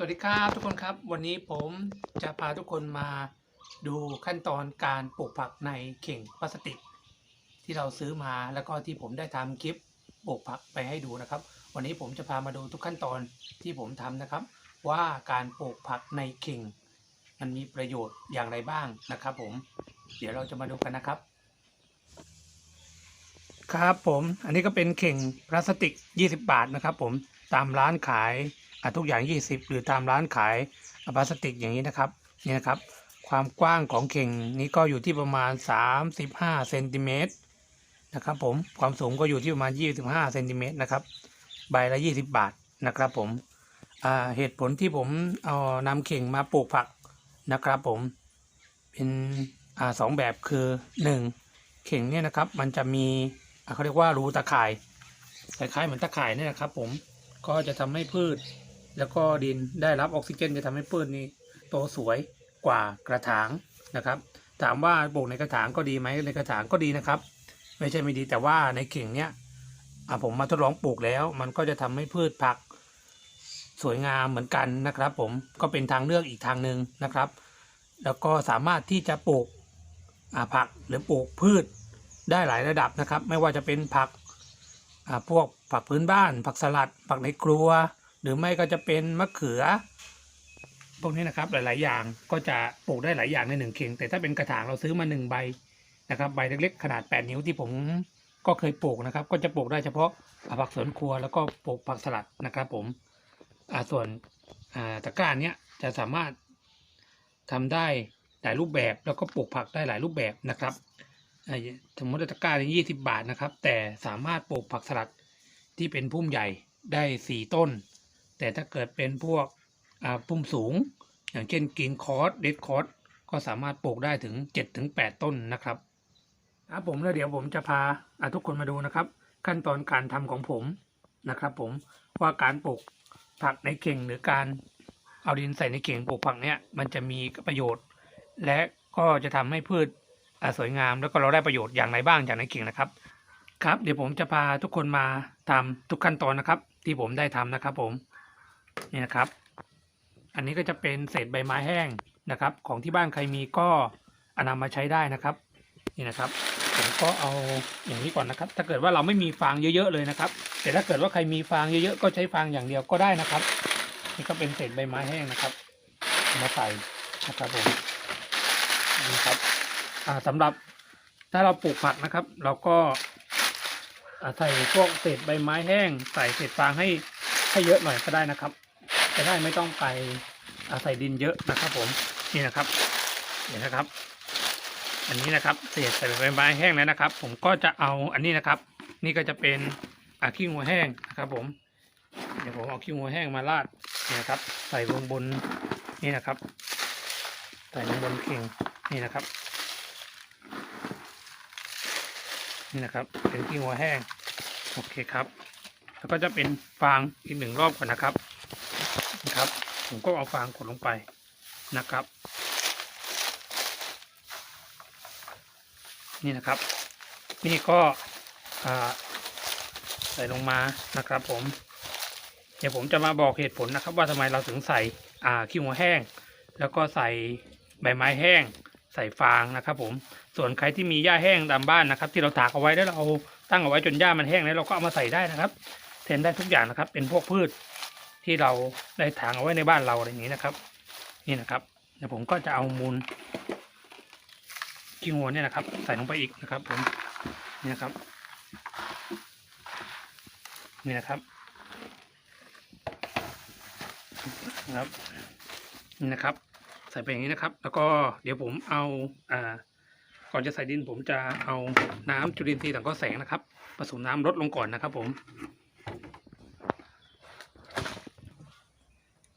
สวัสดีครับทุกคนครับ วันนี้ผมจะพาทุกคนมาดูขั้นตอนการปลูกผักในเข่งพลาสติก ที่เราซื้อมาแล้วก็ที่ผมได้ทำคลิปปลูกผักไปให้ดูนะครับ วันนี้ผมจะพามาดูทุกขั้นตอนที่ผมทำนะครับ ว่าการปลูกผักในเข่ง มันมีประโยชน์อย่างไรบ้างนะครับ ผม เดี๋ยวเราจะมาดูกันนะครับ ครับผมอันนี้ก็เป็นเข่งพลาสติก 20 บาทนะครับ ผมตามร้านขาย ทุกอย่าง 20 หรือตามร้านขายพลาสติกอย่างนี้นะครับนี่นะครับ ความกว้างของเข่งนี้ก็อยู่ที่ประมาณ 35เซนติเมตรนะครับผมความสูงก็อยู่ที่ประมาณ 25เซนติเมตรนะครับใบละ 20 บาทนะครับผมอ่าเหตุผลที่ผมเอานำเข่งมาปลูกผักนะครับผมเป็นอ่าสองแบบคือหนึ่งเข่งเนี่ยนะครับมันจะมีเขาเรียกว่ารูตะข่ายคล้ายๆเหมือนตะข่ายเนี่ยนะครับผมก็จะทำให้พืช แล้วก็ดินได้รับออกซิเจนจะทำให้พืชนี้โตสวยกว่ากระถางนะครับ ถามว่าปลูกในกระถางก็ดีไหมในกระถางก็ดีนะครับ ไม่ใช่ไม่ดีแต่ว่าในเข่งเนี้ยผมมาทดลองปลูกแล้ว มันก็จะทำให้พืชผัก สวยงามเหมือนกันนะครับ ผมก็เป็นทางเลือกอีกทางหนึ่งนะครับ แล้วก็สามารถที่จะปลูกผักหรือปลูกพืชได้หลายระดับนะครับ ไม่ว่าจะเป็นผักพวกผักพื้นบ้าน ผักสลัด ผักในครัว หรือไม่ก็จะเป็นมะเขือ พวกนี้นะครับหลาย ๆ อย่างก็จะปลูกได้หลายอย่างในหนึ่งเข่ง แต่ถ้าเป็นกระถางเราซื้อมาหนึ่งใบนะครับใบเล็ก ๆ ขนาด 8 นิ้วที่ผมก็เคยปลูกนะครับ ก็จะปลูกได้เฉพาะผักสวนครัวแล้วก็ปลูกผักสลัดนะครับ ผมส่วนตะกร้าเนี้ยจะสามารถทำได้หลายรูปแบบแล้วก็ปลูกผักได้หลายรูปแบบนะครับสมมติตะกร้ายี่สิบบาทนะครับ แต่สามารถปลูกผักสลัดที่เป็นพุ่มใหญ่ได้สี่ต้น แต่ถ้าเกิดเป็นพวกพุ่มสูง อย่างเช่นกินคอร์สเดดคอร์สก็สามารถปลูกได้ถึง7ถึง8ต้นนะครับครับผมแล้วเดี๋ยวผมจะพาทุกคนมาดูนะครับ ขั้นตอนการทำของผมนะครับ ผมว่าการปลูกผักในเข่งหรือการเอาดินใส่ในเข่งปลูกผักเนี้ยมันจะมีประโยชน์ และก็จะทำให้พืชสวยงาม แล้วก็เราได้ประโยชน์อย่างไรบ้างจากในเข่งนะครับ ครับ เดี๋ยวผมจะพาทุกคนมาทำทุกขั้นตอนนะครับ ที่ผมได้ทำนะครับ ผม นี่นะครับ อันนี้ก็จะเป็นเศษใบไม้แห้งนะครับ ของที่บ้านใครมีก็อานำมาใช้ได้นะครับ นี่นะครับผมก็เอาอย่างนี้ก่อนนะครับ ถ้าเกิดว่าเราไม่มีฟางเยอะๆเลยนะครับ แต่ถ้าเกิดว่าใครมีฟางเยอะๆก็ใช้ฟางอย่างเดียวก็ได้นะครับ นี่ก็เป็นเศษใบไม้แห้งนะครับ มาใส่นะครับผมนี่ครับอ่าสำหรับถ้าเราปลูกผักนะครับ เราก็ใส่พวกเศษใบไม้แห้ง ใส่เศษฟางให้ให้เยอะหน่อยก็ได้นะครับ จะได้ไม่ต้องไปอาศัยดินเยอะนะครับ ผมนี่นะครับเห็นนะครับ อันนี้นะครับเศษใส่ใบไม้แห้งแล้วนะครับ ผมก็จะเอาอันนี้นะครับ นี่ก็จะเป็นอาขี้งัวแห้งนะครับ ผมเดี๋ยวผมเอาขี้งัวแห้งมาราดนี่นะครับ ใส่บนบนนี่นะครับ ใส่ลงบนเข่งนี่นะครับ นี่นะครับ เป็นขี้งัวแห้งโอเคครับ แล้วก็จะเป็นฟางอีกหนึ่งรอบก่อนนะครับ ผมก็เอาฟางกดลงไปนะครับ นี่นะครับ นี่ก็ใส่ลงมานะครับ ผม เดี๋ยวผมจะมาบอกเหตุผลนะครับ ว่าทำไมเราถึงใส่ขี้หัวแห้ง แล้วก็ใส่ใบไม้แห้ง ใส่ฟางนะครับ ผมส่วนใครที่มีหญ้าแห้งตามบ้านนะครับ ที่เราตากเอาไว้แล้วเราเอาตั้งเอาไว้จนหญ้ามันแห้งแล้วเราก็เอามาใส่ได้นะครับแทนได้ทุกอย่างนะครับ เป็นพวกพืช ที่เราได้ถางเอาไว้ในบ้านเราอะไรอย่างนี้นะครับ นี่นะครับเดี๋ยวผมก็จะเอามูลขี้งัวเนี่ยนะครับ ใส่ลงไปอีกนะครับ ผมนี่นะครับนี่นะครับนะครับนี่นะครับ ใส่ไปอย่างนี้นะครับ แล้วก็เดี๋ยวผมเอาอ่าก่อนจะใส่ดินผมจะเอาน้ำจุลินทรีย์สังเคราะห์แสงนะครับ ผสมน้ำลดลงก่อนนะครับผม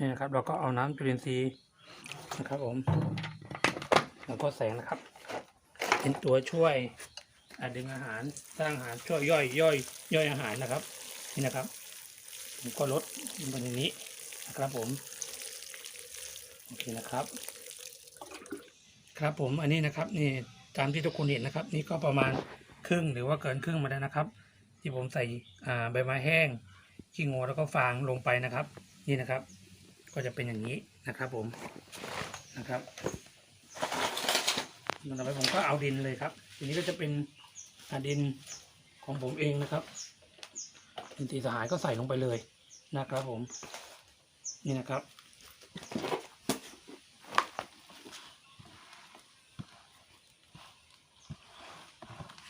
นี่นะครับ เราก็เอาน้ำจุลินทรีย์นะครับผมแล้วก็แสงนะครับ เป็นตัวช่วยดึงอาหารสร้างอาหารช่วยย่อยย่อย ย่อยอาหารนะครับ นี่นะครับ ผมก็ลดลงไปในนี้นะครับผมโอเคนะครับ ครับผมอันนี้นะครับนี่ตามที่ทุกคนเห็นนะครับ นี่ก็ประมาณครึ่งหรือว่าเกินครึ่งมาแล้วนะครับ ที่ผมใส่ใบไม้แห้งขี้งูแล้วก็ฟางลงไปนะครับ นี่นะครับ ก็จะเป็นอย่างนี้นะครับผมนะครับต่อไปผมก็เอาดินเลยครับ ทีนี้ก็จะเป็นดินของผมเองนะครับดินสีสหายก็ใส่ลงไปเลยนะครับผม นี่นะครับ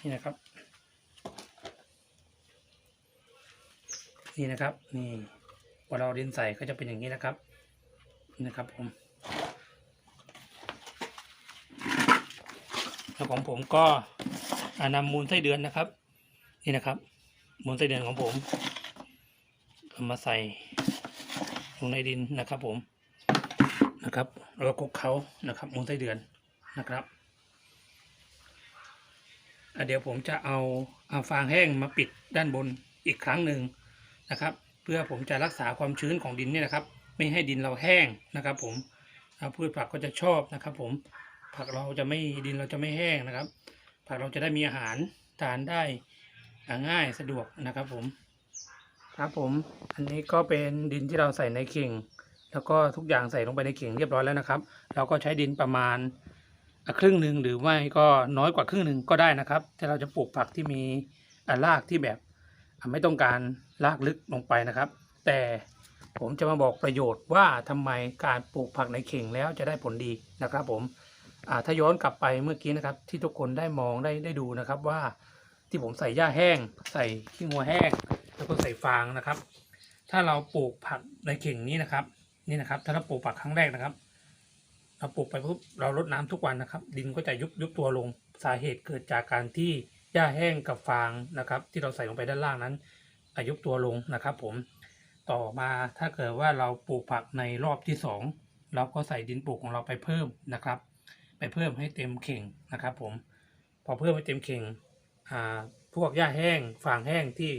นี่นะครับ นี่นะครับ นี่พอเราดินใส่ก็จะเป็นอย่างนี้นะครับ นี่นะครับผมแล้วของผมก็อ่านำมูลไส้เดือนนะครับ นี่นะครับ มูลไส้เดือนของผมเอามาใส่ลงในดินนะครับผมนะครับแล้วก็คลุกเขานะครับ มูลไส้เดือนนะครับเดี๋ยวผมจะเอาเอาฟางแห้งมาปิดด้านบนอีกครั้งหนึ่งนะครับ เพื่อผมจะรักษาความชื้นของดินเนี่ยนะครับ ไม่ให้ดินเราแห้งนะครับ ผมพืชผักก็จะชอบนะครับ ผมผักเราจะไม่ดินเราจะไม่แห้งนะครับ ผักเราจะได้มีอาหารทานได้ง่ายสะดวกนะครับ ผม ครับผม อันนี้ก็เป็นดินที่เราใส่ในเข่ง แล้วก็ทุกอย่างใส่ลงไปในเข่งเรียบร้อยแล้วนะครับ เราก็ใช้ดินประมาณครึ่งหนึ่งหรือไม่ก็น้อยกว่าครึ่งหนึ่งก็ได้นะครับถ้าเราจะปลูกผักที่มีรากที่แบบไม่ต้องการรากลึกลงไปนะครับ แต่ ผมจะมาบอกประโยชน์ว่าทำไมการปลูกผักในเข่งแล้วจะได้ผลดีนะครับ ผมถ้าย้อนกลับไปเมื่อกี้นะครับ ที่ทุกคนได้มองได้ได้ดูนะครับว่าที่ผมใส่หญ้าแห้ง ใส่ขี้งัวแห้ง แล้วก็ใส่ฟางนะครับ ถ้าเราปลูกผักในเข่งนี้นะครับ นี่นะครับ ถ้าเราปลูกผักครั้งแรกนะครับเราปลูกไปปุ๊บเรารดน้ำทุกวันนะครับ ดินก็จะยุบยุบตัวลงสาเหตุเกิดจากการที่หญ้าแห้งกับฟางนะครับ ที่เราใส่ลงไปด้านล่างนั้นอายุบตัวลงนะครับ ผม ต่อมาถ้าเกิดว่าเราปลูกผักในรอบที่สองเราก็ใส่ดินปลูกของเราไปเพิ่มนะครับ ไปเพิ่มให้เต็มเข่งนะครับ ผมพอเพิ่มให้เต็มเข่งพวกหญ้าแห้งฟางแห้งที่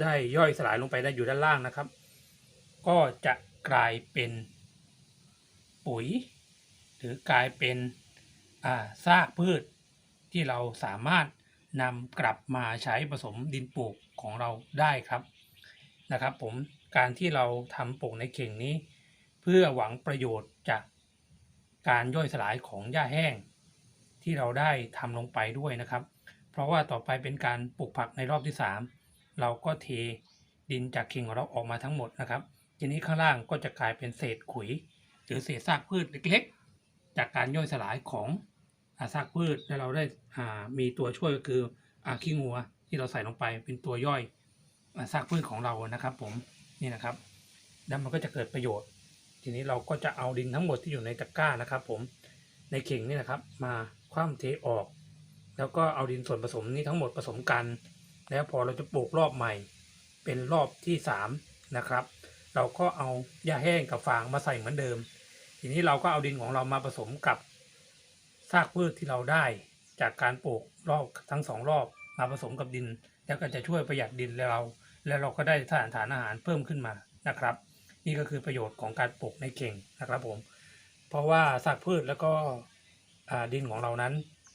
ได้ย่อยสลายลงไปได้อยู่ด้านล่างนะครับ ก็จะกลายเป็นปุ๋ย หรือกลายเป็นซากพืชที่เราสามารถนำกลับมาใช้ผสมดินปลูกของเราได้ครับ นะครับผมการที่เราทำปลูกในเข่งนี้ เพื่อหวังประโยชน์จากการย่อยสลายของหญ้าแห้ง ที่เราได้ทำลงไปด้วยนะครับ เพราะว่าต่อไปเป็นการปลูกผักในรอบที่ 3 เราก็เทดินจากเข่งของเราออกมาทั้งหมดนะครับ ทีนี้ข้างล่างก็จะกลายเป็นเศษขุย หรือเศษซากพืชเล็กๆ จากการย่อยสลายของอาซากพืชแล้วเราได้อ่ามีตัวช่วยก็คืออาขี้งัวที่เราใส่ลงไปเป็นตัวย่อย ซากพืชของเรานะครับผมนี่นะครับ แล้วมันก็จะเกิดประโยชน์ ทีนี้เราก็จะเอาดินทั้งหมดที่อยู่ในตะกร้านะครับ ผมในเข่งนี่นะครับ มาคว่ำเทออก แล้วก็เอาดินส่วนผสมนี้ทั้งหมดผสมกัน แล้วพอเราจะปลูกรอบใหม่ เป็นรอบที่สามนะครับเราก็เอาหญ้าแห้งกับฟางมาใส่เหมือนเดิม ทีนี้เราก็เอาดินของเรามาผสมกับซากพืชที่เราได้จากการปลูกรอบทั้งสองรอบมาผสมกับดิน แล้วก็จะช่วยประหยัดดินแล้วเรา แล้วเราก็ได้สารฐานอาหารเพิ่มขึ้นมานะครับ นี่ก็คือประโยชน์ของการปลูกในเข่งนะครับผม เพราะว่าซากพืชแล้วก็ดินของเรานั้น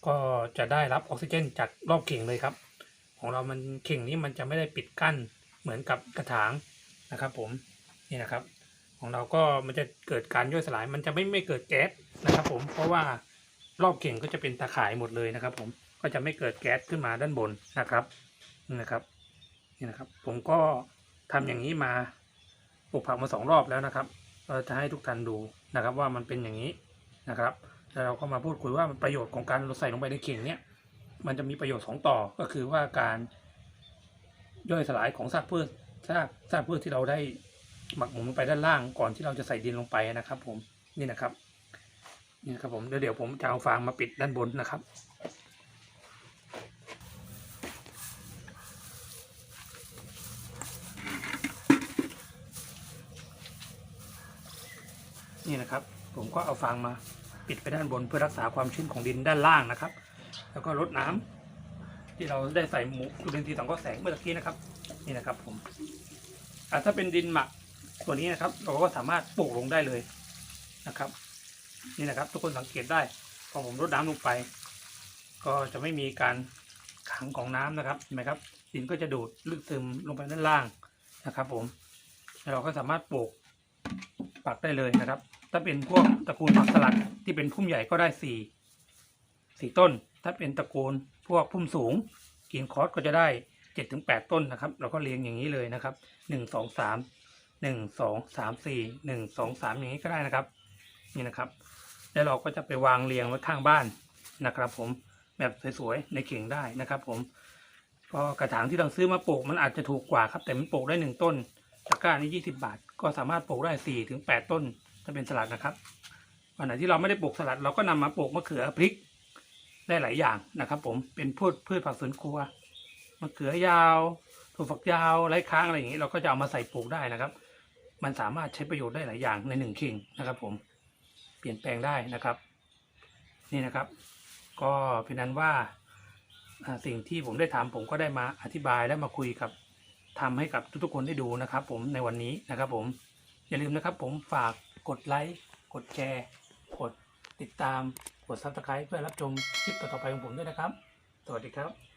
ก็จะได้รับออกซิเจนจากรอบเข่งเลยครับ ของเรามันเข่งนี้มันจะไม่ได้ปิดกั้นเหมือนกับกระถางนะครับ ผมนี่นะครับ ของเราก็มันจะเกิดการย่อยสลาย มันจะไม่ไม่เกิดแก๊สนะครับ ผมเพราะว่ารอบเข่งก็จะเป็นตาข่ายหมดเลยนะครับ ผมก็จะไม่เกิดแก๊สขึ้นมาด้านบนนะครับนี่นะครับ นี่นะครับ ผมก็ทำอย่างนี้มาปลูกผักมาสองรอบแล้วนะครับเราจะให้ทุกท่านดูนะครับว่ามันเป็นอย่างนี้นะครับแล้วเราก็มาพูดคุยว่าประโยชน์ของการเราใส่ลงไปในเข่งเนี่ยมันจะมีประโยชน์สองต่อก็คือว่าการย่อยสลายของซากพืชซากซากพืชที่เราได้หมักหมมลงไปด้านล่างก่อนที่เราจะใส่ดินลงไปนะครับ ผมนี่นะครับนี่นะครับผมเดี๋ยวผมจะเอาฟางมาปิดด้านบนนะครับ นี่นะครับ ผมก็เอาฟางมาปิดไปด้านบนเพื่อรักษาความชื้นของดินด้านล่างนะครับ แล้วก็รดน้ำที่เราได้ใส่หมูจุลินทรีย์สังเคราะห์แสงเมื่อตะกี้นะครับ นี่นะครับผมอถ้าเป็นดินหมักตัวนี้นะครับ เราก็สามารถปลูกลงได้เลยนะครับ นี่นะครับ ทุกคนสังเกตได้พอผมรดน้ำลงไป ก็จะไม่มีการขังของน้ำนะครับเห็นไหมครับ ดินก็จะดูดลึกซึมลงไปด้านล่างนะครับ ผมแล้วเราก็สามารถปลูกปักได้เลยนะครับ ถ้าเป็นพวกตระกูลผักสลัดที่เป็นพุ่มใหญ่ก็ได้สี่สี่ต้น ถ้าเป็นตระกูลพวกพุ่มสูงกินคอร์สก็จะได้เจ็ดถึงแปดต้นนะครับ เราก็เรียงอย่างนี้เลยนะครับหนึ่งสองสามหนึ่งสองสามสี่หนึ่งสองสามอย่างนี้ก็ได้นะครับ นี่นะครับ แล้วเราก็จะไปวางเรียงไว้ข้างบ้านนะครับ ผมแบบสวยๆในเข่งได้นะครับ ผมก็กระถางที่เราซื้อมาปลูกมันอาจจะถูกกว่าครับ แต่มันปลูกได้หนึ่งต้นตะกร้านี้ยี่สิบาท ก็สามารถปลูกได้สี่ถึงแปดต้น ถ้าเป็นสลัดนะครับวันไหนที่เราไม่ได้ปลูกสลัด เราก็นำมาปลูกมะเขือพริกได้หลายอย่างนะครับ ผมเป็นพืชพืชผักสวนครัวมะเขือยาวถั่วฝักยาวไร้ค้างอะไรอย่างนี้ เราก็จะเอามาใส่ปลูกได้นะครับ มันสามารถใช้ประโยชน์ได้หลายอย่างในหนึ่งเข่งนะครับ ผมเปลี่ยนแปลงได้นะครับ นี่นะครับ ก็เป็นนั้นว่าสิ่งที่ผมได้ทำผมก็ได้มาอธิบายและมาคุยกับทำให้กับทุกๆคนได้ดูนะครับ ผมในวันนี้นะครับ ผมอย่าลืมนะครับ ผมฝาก กดไลค์กดแชร์กดติดตามกดซับสไคร b ์เพื่อรับชมคลิปต่อๆไปของผมด้วยนะครับ สวัสดีครับ